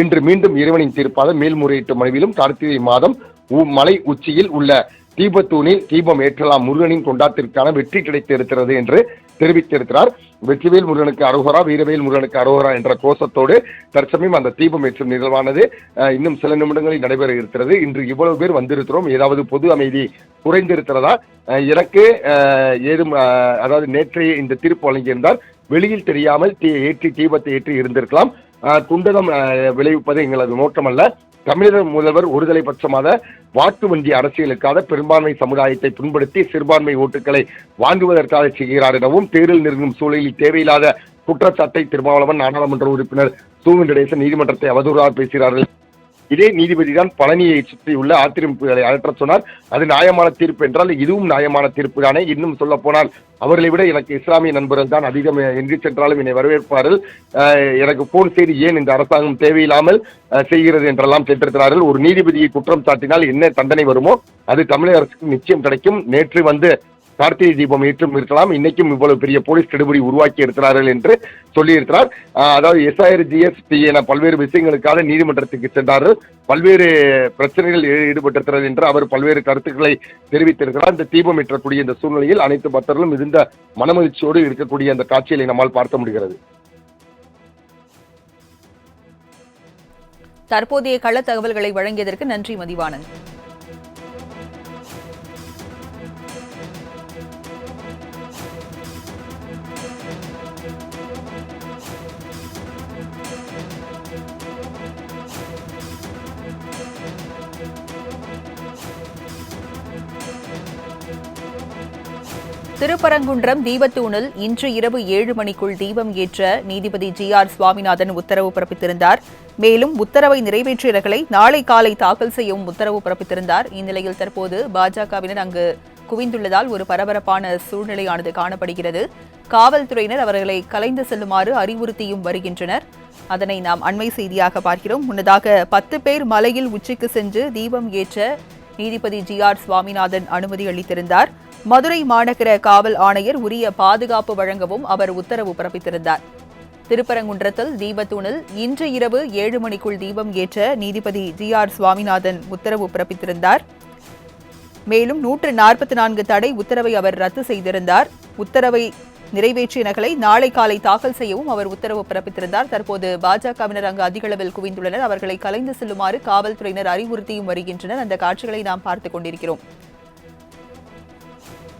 இன்று மீண்டும் இறைவனின் தீர்ப்பாக மேல்முறையீட்டு மனுவிலும் கார்த்திகை மாதம் மலை உச்சியில் உள்ள தீபத்தூணில் தீபம் ஏற்றலாம் முருகனின் கொண்டாட்டிற்கான வெற்றி கிடைத்திருக்கிறது என்று தெரிவித்திருக்கிறார். வெற்றிவேல் முருகனுக்கு அரோகரா வீரவேல் முருகனுக்கு அரோகரா என்ற கோஷத்தோடு தற்சமயம் அந்த தீபம் ஏற்றும் நிகழ்வானது இன்னும் சில நிமிடங்களில் நடைபெற இருக்கிறது. இன்று இவ்வளவு பேர் வந்திருக்கிறோம். ஏதாவது பொது அமைதி குறைந்திருக்கிறதா? எனக்கு ஏதும் அதாவது நேற்றைய இந்த தீர்ப்பு வழங்கியிருந்தார் வெளியில் தெரியாமல் தீ ஏற்றி தீபத்தை ஏற்றி இருந்திருக்கலாம். துண்டகம் விளைவிப்பது எங்களது நோக்கமல்ல. தமிழக முதல்வர் ஒருதலை பட்சமாக வாக்கு வங்கி அரசியலுக்காக பெரும்பான்மை சமுதாயத்தை புண்படுத்தி சிறுபான்மை ஓட்டுகளை வாங்குவதற்காக செய்கிறார் எனவும் தேர்தல் நெருங்கும் சூழலில் தேவையில்லாத குற்றச்சாட்டை திருமாவளவன் நாடாளுமன்ற உறுப்பினர் சூவின் வெங்கடேசன் நீதிமன்றத்தை அவதூறாக பேசுகிறார்கள். இதே நீதிபதி தான் பழனியை சுற்றியுள்ள ஆத்திரமிப்புகளை அகற்ற சொன்னார். அது நியாயமான தீர்ப்பு என்றால் இதுவும் நியாயமான தீர்ப்பு தானே. இன்னும் சொல்ல போனால் அவர்களை விட எனக்கு இஸ்லாமிய நண்பர்கள் தான் அதிகம் எங்கு சென்றாலும் என்னை வரவேற்பார்கள். எனக்கு போன் செய்து ஏன் இந்த அரசாங்கம் தேவையில்லாமல் செய்கிறது என்றெல்லாம் கேட்டிருக்கிறார்கள். ஒரு நீதிபதியை குற்றம் சாட்டினால் என்ன தண்டனை வருமோ அது தமிழக அரசுக்கு நிச்சயம் கிடைக்கும். நேற்று வந்து கார்த்திகை தீபம் ஏற்றும் இருக்கலாம். இன்னைக்கும் இவ்வளவு பெரிய போலீஸ் கெடுபிடி உருவாக்கி இருக்கிறார்கள் என்று சொல்லியிருக்கிறார். அதாவது எஸ்ஐஆர் ஜிஎஸ்டி என பல்வேறு விஷயங்களுக்காக நீதிமன்றத்துக்கு சென்றார்கள். பல்வேறு பிரச்சனைகள் ஈடுபட்டிருக்கிறது என்று அவர் பல்வேறு கருத்துக்களை தெரிவித்திருக்கிறார். இந்த தீபம் ஏற்றக்கூடிய இந்த சூழ்நிலையில் அனைத்து பக்தர்களும் மிகுந்த மனமகிழ்ச்சியோடு இருக்கக்கூடிய அந்த காட்சிகளை நம்மால் பார்க்க முடிகிறது. தற்போதைய கள தகவல்களை வழங்கியதற்கு நன்றி மதிவானன். திருப்பரங்குன்றம் தீபத்தூணில் இன்று இரவு ஏழு மணிக்குள் தீபம் ஏற்ற நீதிபதி ஜி ஆர் சுவாமிநாதன் உத்தரவு பிறப்பித்திருந்தார். மேலும் உத்தரவை நிறைவேற்றியவர்களை நாளை காலை தாக்கல் செய்யவும் உத்தரவு பிறப்பித்திருந்தார். இந்நிலையில் தற்போது பாஜகவினர் அங்கு குவிந்துள்ளதால் ஒரு பரபரப்பான சூழ்நிலையானது காணப்படுகிறது. காவல்துறையினர் அவர்களை கலைந்து செல்லுமாறு அறிவுறுத்தியும் வருகின்றனர். அதனை நாம் அண்மை செய்தியாக பார்க்கிறோம். முன்னதாக பத்து பேர் மலையில் உச்சிக்கு சென்று தீபம் ஏற்ற நீதிபதி ஜி ஆர் சுவாமிநாதன் அனுமதி அளித்திருந்தார். மதுரை மாநகர காவல் ஆணையர் உரிய பாதுகாப்பு வழங்கவும் அவர் உத்தரவு பிறப்பித்திருந்தார். திருப்பரங்குன்றத்தில் தீபத்தூணில் இன்று இரவு ஏழு மணிக்குள் தீபம் ஏற்ற நீதிபதி ஜி ஆர் சுவாமிநாதன் உத்தரவு பிறப்பித்திருந்தார். மேலும் நூற்று நாற்பத்தி நான்கு தடை உத்தரவை அவர் ரத்து செய்திருந்தார். உத்தரவை நிறைவேற்றிய நகலை நாளை காலை தாக்கல் செய்யவும் அவர் உத்தரவு பிறப்பித்திருந்தார். தற்போது பாஜகவினர் அங்கு அதிக அளவில் குவிந்துள்ளனர். அவர்களை கலைந்து செல்லுமாறு காவல்துறையினர் அறிவுறுத்தியும் வருகின்றனர். அந்த காட்சிகளை நாம் பார்த்துக் கொண்டிருக்கிறோம்.